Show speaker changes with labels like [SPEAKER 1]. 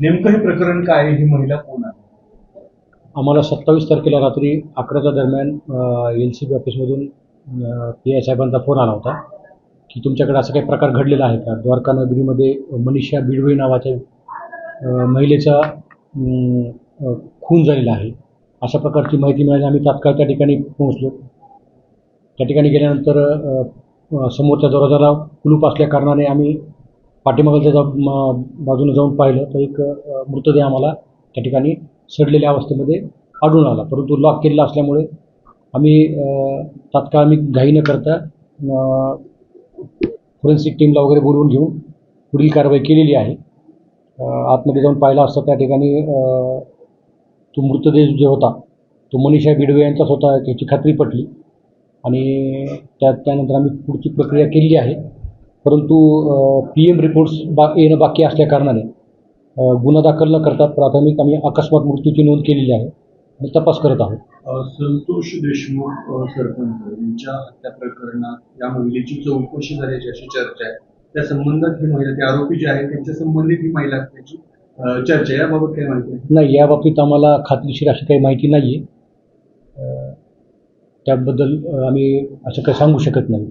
[SPEAKER 1] नेमकं हे प्रकरण काय आहे? ही महिला कोण आहे?
[SPEAKER 2] आम्हाला सत्तावीस तारखेला रात्री अकराच्या दरम्यान एल सी बी ऑफिसमधून पी आय साहेबांचा फोन आला होता की तुमच्याकडे असं काही प्रकार घडलेला आहे का? द्वारका नगरीमध्ये मनीषा बिडवे नावाच्या अ, महिलेचा अम, अ, खून झालेला आहे. अशा प्रकारची माहिती मिळाली. आम्ही तात्काळ त्या ठिकाणी पोहोचलो. त्या ठिकाणी गेल्यानंतर अ, अ, समोरच्या दरवाजाला कुलूप असल्या कारणाने आम्ही पाठीमागच्या जा म- बाजूने जाऊन पाहिलं तर एक मृतदेह आम्हाला त्या ठिकाणी सडलेल्या अवस्थेमध्ये आढळून आला. परंतु लॉक केलेला असल्यामुळे आम्ही तात्काळ आम्ही घाई न करता फोरेन्सिक टीमला वगैरे बोलवून घेऊन पुढील कारवाई केलेली आहे. आतमध्ये जाऊन पाहिला असता त्या ठिकाणी तो मृतदेह जे होता तो मनीषा बिडवे यांचाच होता त्याची खात्री पटली. आणि त्या त्यानंतर आम्ही पुढची प्रक्रिया केली आहे. परंतु पी एम रिपोर्ट्स बा येणं बाकी असल्या कारणाने अ, गुन्हा दाखल न करता प्राथमिक आम्ही अकस्मात मृत्यूची नोंद केलेली आहे आणि तपास करत आहोत.
[SPEAKER 1] संतोष देशमुख सरपंच यांच्या हत्या प्रकरणात या महिलेची चौकशी झाल्याची अशी चर्चा आहे. त्या संबंधात ही महिला ते आरोपी जे आहेत त्यांच्या संबंधित ही महिला असल्याची चर्चा याबाबत काय माहिती
[SPEAKER 2] नाही या बाबतीत आम्हाला खात्रीशीर अशी काही माहिती नाही आहे त्याबद्दल आम्ही असं काही सांगू शकत नाही.